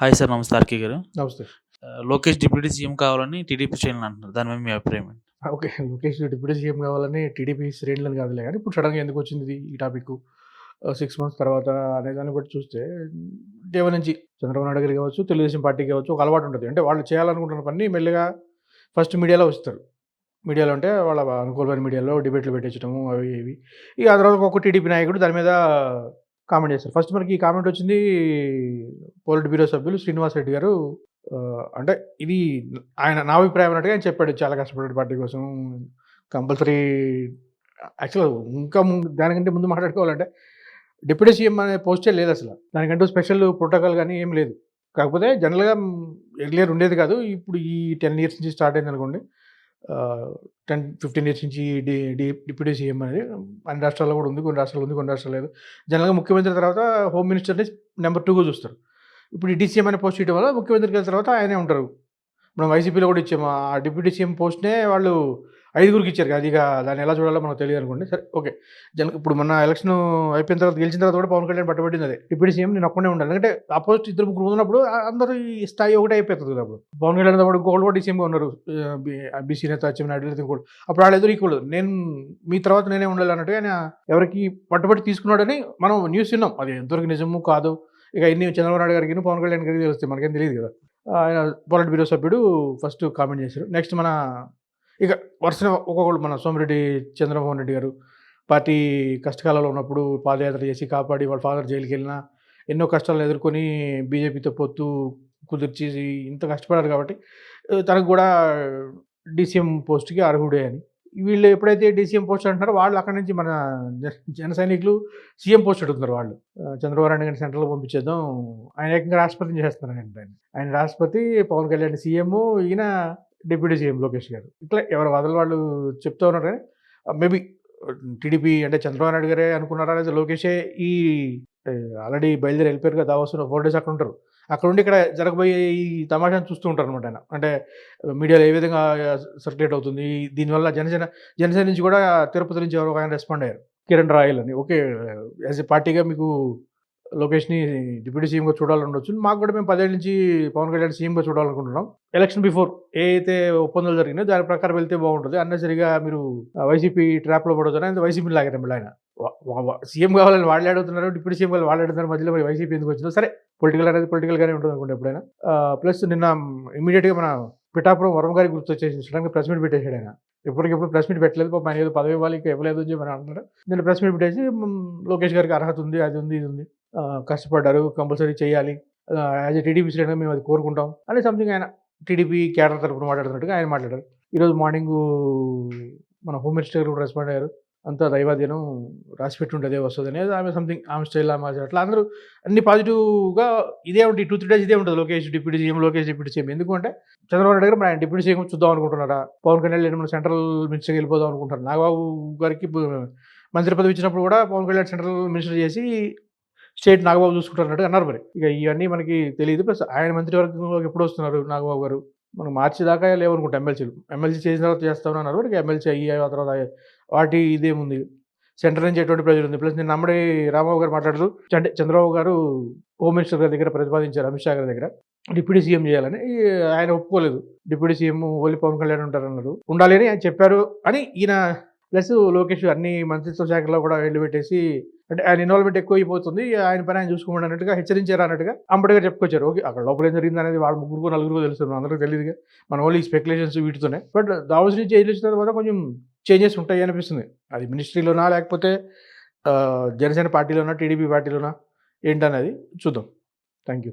Hi sir నమస్తే RK గారు. నమస్తే. లోకేష్ డిప్యూటీ సీఎం కావాలని టీడీపీ శ్రేణులు అంటున్నారు. దాని మీద మీ అభిప్రాయం ఓకే లోకేష్ డిప్యూటీ సీఎం కావాలని టీడీపీ శ్రేణులను కాదులే కానీ ఇప్పుడు సడన్గా ఎందుకు వచ్చింది ఈ టాపిక్? సిక్స్ మంత్స్ తర్వాత అనే దాన్ని బట్టి చూస్తే దేవ నుంచి చంద్రబాబు నాయుడు గారు కావచ్చు తెలుగుదేశం పార్టీ కావచ్చు ఒక అలవాటు ఉంటుంది. అంటే వాళ్ళు చేయాలనుకుంటున్న పని మెల్లిగా ఫస్ట్ మీడియాలో వస్తారు. మీడియాలో అంటే వాళ్ళ అనుకూలమైన మీడియాలో డిబేట్లు పెట్టించడము అవి ఇవి. ఇక ఆ తర్వాత ఒక టీడీపీ నాయకుడు దాని మీద కామెంట్ చేస్తారు. ఫస్ట్ మనకి ఈ కామెంట్ వచ్చింది పోలిట్ బ్యూరో సభ్యులు శ్రీనివాస్ రెడ్డి గారు అంటే ఇది ఆయన నా అభిప్రాయం అన్నట్టుగా ఆయన చెప్పాడు చాలా కష్టపడ్డాడు పార్టీ కోసం. కంపల్సరీ యాక్చువల్ ఇంకా ముందు దానికంటే ముందు మాట్లాడుకోవాలంటే డిప్యూటీ సీఎం అనే పోస్టే లేదు అసలు. దానికంటూ స్పెషల్ ప్రోటోకాల్ కానీ ఏం లేదు. కాకపోతే జనరల్గా ఎర్లియర్ ఉండేది కాదు. ఇప్పుడు ఈ టెన్ ఇయర్స్ నుంచి స్టార్ట్ అయింది అనుకోండి టెన్ ఫిఫ్టీన్ ఇయర్స్ నుంచి డి డి డిప్యూటీ సీఎం అనేది అన్ని రాష్ట్రాల్లో కూడా ఉంది కొన్ని రాష్ట్రాలు ఉంది కొన్ని రాష్ట్రాలు లేదు. జనరల్గా ముఖ్యమంత్రి తర్వాత హోమ్ మినిస్టర్ని నెంబర్ టూగా చూస్తారు. ఇప్పుడు ఈ డీసీఎం అనే పోస్ట్ ఇవ్వడం వల్ల ముఖ్యమంత్రికి వెళ్ళిన తర్వాత ఆయనే ఉంటారు. మనం వైసీపీలో కూడా ఇచ్చాము. ఆ డిప్యూటీ సీఎం పోస్ట్నే వాళ్ళు ఐదుగురికి ఇచ్చారు కదా, అది ఇక దాన్ని ఎలా చూడాలో మనకు తెలియదు అనుకోండి. సరే ఓకే. జన ఇప్పుడు మన ఎలక్షన్ అయిపోయిన తర్వాత గెలిచిన తర్వాత కూడా పవన్ కళ్యాణ్ పట్టబడింది అదే. డిప్యూటీ సీఎం నేను ఒక్కడే ఉండాలి. ఎందుకంటే ఆ పోస్ట్ ఇద్దరు ముగ్గురు ఉన్నప్పుడు అందరూ ఈ స్థాయి ఒకటే అయిపోతుంది కదా అప్పుడు. పవన్ కళ్యాణ్తో ఇంకోళ్ళు కూడా డీసీఎంగా ఉన్నారు. బీసీ నేత అచ్చెన్నాయుడు లేదు ఇంకోళ్ళు. అప్పుడు వాళ్ళు ఎదురు ఈక్వల్ నేను మీ తర్వాత నేనే ఉండాలి అన్నట్టుగా ఆయన ఎవరికి పట్టుబట్టి తీసుకున్నాడని మనం న్యూస్ విన్నాం. అది ఎంతవరకు నిజము కాదు ఇక ఇన్ని చంద్రబాబు నాయుడు గారికి పవన్ కళ్యాణ్ గారికి తెలుస్తాయి మనకేం తెలియదు కదా. ఆయన పొలిట్ బ్యూరో సభ్యుడు ఫస్ట్ కామెంట్ చేశారు. నెక్స్ట్ మన ఇక వరుస ఒక్కొక్కరు మన సోమిరెడ్డి చంద్రమోహన్ రెడ్డి గారు పార్టీ కష్టకాలంలో ఉన్నప్పుడు పాదయాత్ర చేసి కాపాడి వాళ్ళ ఫాదర్ జైలుకి వెళ్ళినా ఎన్నో కష్టాలను ఎదుర్కొని బీజేపీతో పొత్తు కుదిర్చి ఇంత కష్టపడారు కాబట్టి తనకు కూడా డీసీఎం పోస్ట్కి అర్హుడే అని. వీళ్ళు ఎప్పుడైతే డీసీఎం పోస్ట్ అంటున్నారో వాళ్ళు అక్కడి నుంచి మన జన- సైనికులు సీఎం పోస్ట్ అడుగుతున్నారు వాళ్ళు. చంద్రబాబు నాయుడు గారిని సెంట్రల్లో పంపించేద్దాం. ఆయన ఏకంగా రాష్ట్రపతిని చేస్తున్నారు ఆయన ఆయన. రాష్ట్రపతి పవన్ కళ్యాణ్ సీఎం ఈయన డిప్యూటీ సీఎం లోకేష్ గారు. ఇట్లా ఎవరి వదలు వాళ్ళు చెప్తూ ఉన్నారు కానీ మేబీ టీడీపీ అంటే చంద్రబాబు నాయుడు గారే అనుకున్నారా లేదా లోకేషే ఈ ఆల్రెడీ బయలుదేరి వెళ్ళిపోయారు కదా దావోస్ ఫోర్ డేస్ అక్కడ ఉంటారు. అక్కడ ఉండి ఇక్కడ జరగబోయే ఈ తమాషాను చూస్తూ ఉంటారు అనమాట ఆయన. అంటే మీడియాలో ఏ విధంగా సర్క్యులేట్ అవుతుంది? దీనివల్ల జనసేన జనసేన నుంచి కూడా తిరుపతి నుంచి ఎవరో ఒక ఆయన రెస్పాండ్ అయ్యారు. కిరణ్ రాయల్ అని. ఓకే యాజ్ ఎ పార్టీగా మీకు లోకేష్ని డిప్యూటీ సీఎంగా చూడాలని ఉండొచ్చు మాకు కూడా మేము పదేళ్ళ నుంచి పవన్ కళ్యాణ్ సీఎంగా చూడాలనుకుంటున్నాం. ఎలక్షన్ బిఫోర్ ఏ అయితే ఒప్పందాలు జరిగినాయో దాని ప్రకారం వెళ్తే బాగుంటుంది. అన్నసరిగా మీరు వైసీపీ ట్రాప్లో పడొద్దని వైసీపీని వైసీపీ లాగారు మళ్ళీ ఆయన. సీఎం కావాలని వాళ్ళు అడుగుతున్నారు డిప్యూటీ సీఎం కావాలి వాళ్ళు అడుగుతున్నారు మధ్యలో మరి వైసీపీ ఎందుకు వచ్చిందో. సరే పొలిటికల్ అనేది పొలిటికల్గానే ఉంటుంది అనుకుంటే ఎప్పుడైనా. ప్లస్ నిన్న ఇమీడియట్గా మన పిఠాపురం వరం గారికి గుర్తు వచ్చేసి సడన్గా ప్రెస్ మీట్ పెట్టేసాడు ఆయన. ఎప్పటికెప్పుడు ప్రెస్ మీట్ పెట్టలేదు పాపం ఆయన ఏదో పదవి ఇవ్వాలి ఇంకా ఇవ్వలేదు అని చెప్పి అంటున్నారు. నేను ప్రెస్ మీట్ పెట్టేసి లోకేష్ గారికి అర్హత ఉంది అది ఉంది ఇది ఉంది. కష్టపడ్డారు కంపల్సరీ చేయాలి. యాజ్ ఎ టీడీపీ శ్రేణిగా మేము అది కోరుకుంటాం. అని సంథింగ్ ఆయన టీడీపీ క్యాడర్ తరపున మాట్లాడుతున్నట్టుగా ఆయన మాట్లాడారు. ఈరోజు మార్నింగ్ మన హోమ్ మినిస్టర్ కూడా రెస్పాండ్ అయ్యారు. అంతా దైవాధీనం రాసి పెట్టి ఉంటుంది వస్తుంది అనేది ఆమె సంథింగ్ ఆమె స్టైల్ ఆమె అట్లా అందరూ అన్ని పాజిటివ్గా ఇదే ఉంటుంది టూ త్రీ డేస్ ఇదే ఉంటుంది Lokesh deputy CM Lokesh deputy CM. ఎందుకంటే చంద్రబాబు నాయుడు గారు మన ఆయన డిప్యూటీ సీఎం చూద్దాం అనుకుంటున్నారా పవన్ కళ్యాణ్ నేను మన సెంట్రల్ మినిస్టర్కి వెళ్ళిపోదాం అనుకుంటారు నాగబాబు గారికి మంత్రి పదవి ఇచ్చినప్పుడు కూడా పవన్ కళ్యాణ్ సెంట్రల్ మినిస్టర్ చేసి స్టేట్ నాగబాబు చూసుకుంటున్నట్టు అన్నారు మరి. ఇక ఇవన్నీ మనకి తెలియదు. ప్లస్ ఆయన మంత్రివర్గంలోకి ఎప్పుడు వస్తున్నారు నాగబాబు గారు? మనం మార్చి దాకా లేవనుకుంటా ఎమ్మెల్సీలు. ఎమ్మెల్సీ చేసిన తర్వాత చేస్తామని అన్నారు. ఇక ఎమ్మెల్సీ అయ్యి ఆ తర్వాత వాటి ఇదేముంది సెంటర్ నుంచి ఎటువంటి ప్రజలు ఉంది? ప్లస్ నేను నమ్మడి రామబాబు గారు మాట్లాడుతూ అంటే చంద్రబాబు గారు హోమ్ మినిస్టర్ గారి దగ్గర ప్రతిపాదించారు అమిత్ షా గారి దగ్గర. డిప్యూటీ సీఎం చేయాలని ఆయన ఒప్పుకోలేదు. Deputy CM only Pawan Kalyan ఉంటారన్నారు ఉండాలి అని ఆయన చెప్పారు అని ఈయన ప్లస్ లోకేష్ అన్ని మంత్రిత్వ శాఖలో కూడా వెళ్ళి పెట్టేసి అంటే ఆయన ఇన్వాల్వ్మెంట్ ఎక్కువ అయిపోతుంది. ఆయన పని ఆయన చూసుకోమని అన్నట్టుగా హెచ్చరించారు అన్నట్టుగా అంబటి గారు చెప్పుకొచ్చారు. ఓకే అక్కడ లోపల ఏం జరిగింది అనేది వాళ్ళ ముగ్గురు నలుగురు తెలుస్తుంది అందరికీ తెలియదుగా. మన ఓన్లీ స్పెక్యులేషన్స్ వీటితోనే. బట్ దావస్ నుంచి వెళ్ళిన తర్వాత కొంచెం చేంజెస్ ఉంటాయి అనిపిస్తుంది. అది మినిస్ట్రీలోనా లేకపోతే జనసేన పార్టీలోనా టీడీపీ పార్టీలోనా ఏంటనేది చూద్దాం. Thank you